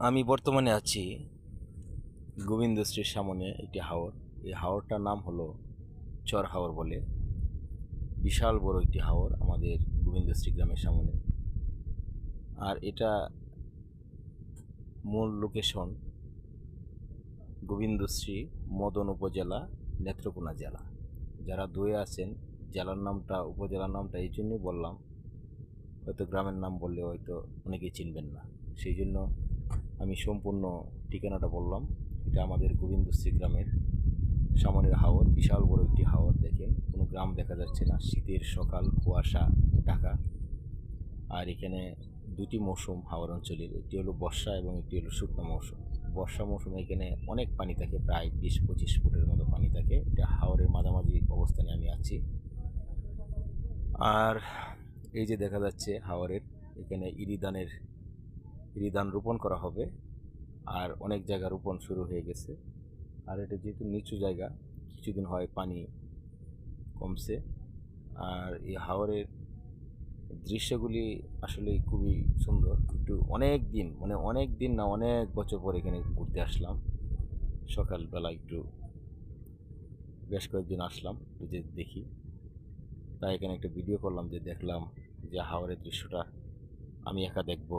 আমি বর্তমানে আছি গোবিন্দশ্রীর সামনে একটি হাওর। এই হাওরটার নাম হলো চর হাওর বলে। বিশাল বড় একটি হাওর আমাদের গোবিন্দশ্রী গ্রামের সামনে। আর এটা মূল লোকেশন গোবিন্দশ্রী মদন উপজেলা, নেত্রকোনা জেলা। যারা দুয়ে আছেন, জেলার নামটা, উপজেলার নামটা এই জন্যই বললাম। হয়তো গ্রামের নাম বললে হয়তো অনেকেই চিনবেন না। সেই জন্য আমি সম্পূর্ণ ঠিকানাটা বললাম। এটা আমাদের গোবিন্দশ্রী গ্রামের সামনের হাওর, বিশাল বড় একটি হাওর, দেখেন। কোনো গ্রাম দেখা যাচ্ছে না। শীতের সকাল, কুয়াশা, ঢাকা। আর এখানে দুটি মৌসুম হাওর অঞ্চলের। একটি হলো বর্ষা এবং একটি হলো শুকনো মৌসুম। বর্ষা মৌসুমে এখানে অনেক পানি থাকে, প্রায় বিশ, পঁচিশ ফুটের মতো পানি থাকে। এটা হাওরের মাঝামাঝি অবস্থানে আমি আছি। আর এই যে দেখা যাচ্ছে হাওরের, এখানে ইরিদানের ইরিদান রোপণ করা হবে। আর অনেক জায়গা রোপণ শুরু হয়ে গেছে। আর এটা যেহেতু নিচু জায়গা, কিছুদিন হয় পানি কমছে। আর এই হাওরের দৃশ্যগুলি আসলে খুবই সুন্দর। একটু অনেক দিন মানে অনেক দিন না, অনেক বছর পর এখানে ঘুরতে আসলাম। সকালবেলা একটু বেশ কয়েকদিন আসলাম যে দেখি। তাই এখানে একটা ভিডিও করলাম যে দেখলাম যে হাওরের দৃশ্যটা আমি একা দেখব।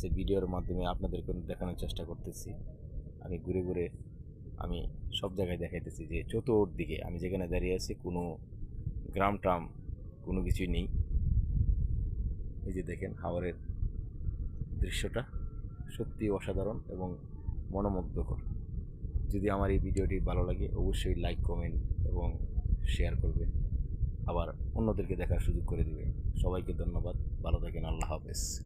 সেই ভিডিওর মাধ্যমে আপনাদেরকে দেখানোর চেষ্টা করতেছি। আমি ঘুরে ঘুরে আমি সব জায়গায় দেখাইতেছি যে চতুর্দিকে আমি যেখানে দাঁড়িয়ে আছি কোনো গ্রাম ট্রাম কোনো কিছুই নেই। এই যে দেখেন হাওরের দৃশ্যটা সত্যি অসাধারণ এবং মনোমুগ্ধকর। যদি আমার এই ভিডিওটি ভালো লাগে অবশ্যই লাইক, কমেন্ট এবং শেয়ার করবে আবার অন্যদেরকে দেখার সুযোগ করে দিবে সবাইকে ধন্যবাদ। ভালো থাকেন। আল্লাহ হাফেজ।